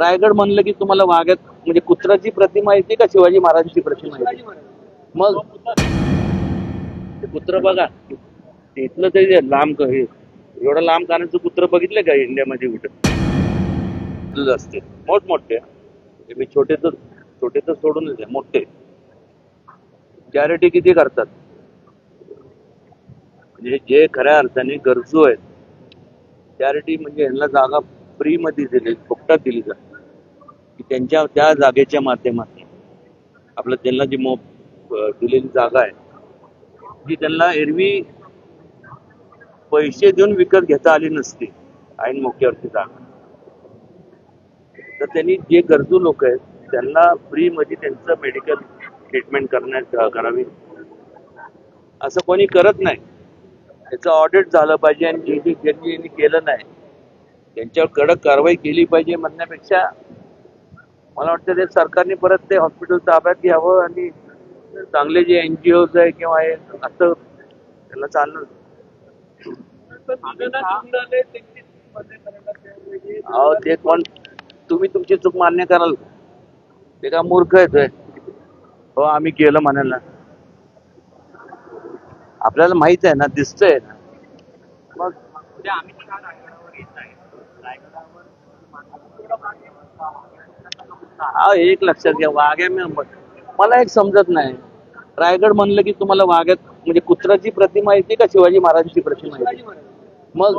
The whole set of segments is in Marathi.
रायगड म्हणलं की तुम्हाला वाघ्यात म्हणजे कुत्राची प्रतिमा येते का शिवाजी महाराजांची प्रतिमा येते? मग? ते कुत्र बघा. ते इथलं तरी लांब क- हे एवढं लांब कानाचं कुत्र बघितलं का इंडियामध्ये कुठं? असते. मोठमोठे मी छोटे तर छोटे तर सोडूनच आहे मोठे. चॅरिटी किती करतात? म्हणजे जे खऱ्या अर्थाने गरजू आहेत चॅरिटी म्हणजे यांना जागा फ्री मध्ये दिली फुकटात दिली जाते. की त्यांच्या त्या जागेच्या माध्यमातून आपलं त्यांना जी मो दिलेली जागा आहे जी त्यांना एरवी पैसे देऊन विकत घेता आली नसती ऐन मोक्यावरती जागा. तर त्यांनी जे गरजू लोक आहेत त्यांना फ्री मध्ये त्यांचं मेडिकल ट्रीटमेंट करण्यात करावी. असं कोणी करत नाही. त्याचं ऑडिट झालं पाहिजे आणि जे जे ज्यांनी यांनी केलं नाही त्यांच्यावर कडक कारवाई केली पाहिजे म्हणण्यापेक्षा मला वाटतं ते सरकारने परत ते हॉस्पिटल ताब्यात घ्यावं आणि चांगले जे एन जी ओज आहे किंवा हे असं त्याला चाललं अहो ते कोण? तुम्ही तुमची चूक मान्य कराल. ते का मूर्ख येतोय हो आम्ही केलं म्हणायला आपल्याला माहीत आहे ना दिसतंय ना. मग हा एक लक्षात घ्या वाघ्या मी- मला एक समजत नाही. रायगड म्हणलं की तुम्हाला वाघ्यात म्हणजे कुत्राची प्रतिमा येते का शिवाजी महाराजांची प्रतिमा येते? मग?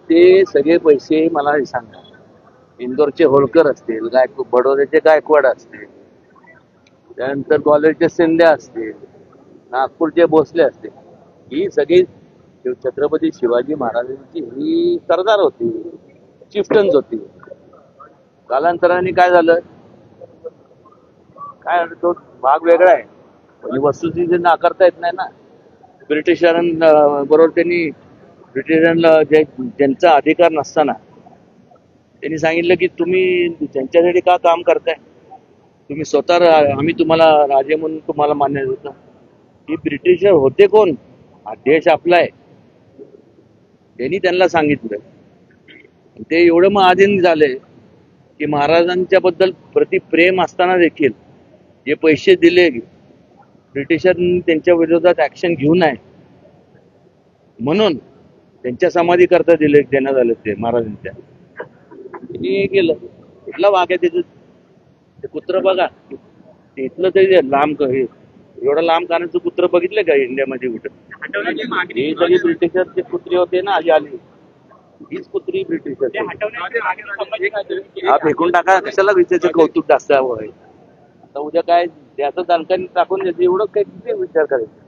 ते सगळे पैसे मला सांगा. इंदोरचे होळकर असतील गायक बडोद्याचे गायकवाड असतील त्यानंतर कॉलेजचे शिंदे असतील नागपूरचे भोसले असतील. ही सगळी छत्रपती शिवाजी महाराजांची ही सरदार होती चिफ्टन्स होती. कालांतराने काय झालं? काय झालं, तो भाग वेगळा आहे. म्हणजे वस्तुस्थिती नाकारता येत नाही ना. ब्रिटिशांना बरोबर त्यांनी ब्रिटिशांना जे ज्यांचा अधिकार नसताना त्यांनी सांगितलं की तुम्ही त्यांच्यासाठी का काम करताय? तुम्ही स्वतः आम्ही तुम्हाला राजे म्हणून तुम्हाला मान्य देतो की ब्रिटिशर होते कोण? हा देश आपला आहे. त्यांनी त्यांना सांगितलं. ते एवढं मग आधीन झाले. की महाराजांच्या बद्दल प्रति प्रेम असताना देखील जे पैसे दिले ब्रिटिशांनी त्यांच्या विरोधात ऍक्शन घेऊ नये. म्हणून त्यांच्या समाधी करता दिले देण्यात आले ते महाराजांच्या. हे केलं. कुठला वाघ आहे त्याचं ते कुत्र बघा. ते इथलं तरी लांब हे एवढं लांब कानाचं कुत्र बघितलं का इंडियामध्ये कुठं? हे सगळी ब्रिटिशरचे कुत्रे होते ना आधी आली. हीच कुत्री ब्रिटिशर हा फेकून टाका. कशाला विचारायचं कौतुक जास्त हवं आहे? आता उद्या काय? त्याचं दणकाने टाकून द्यायचं एवढं काही किती विचार करायचं.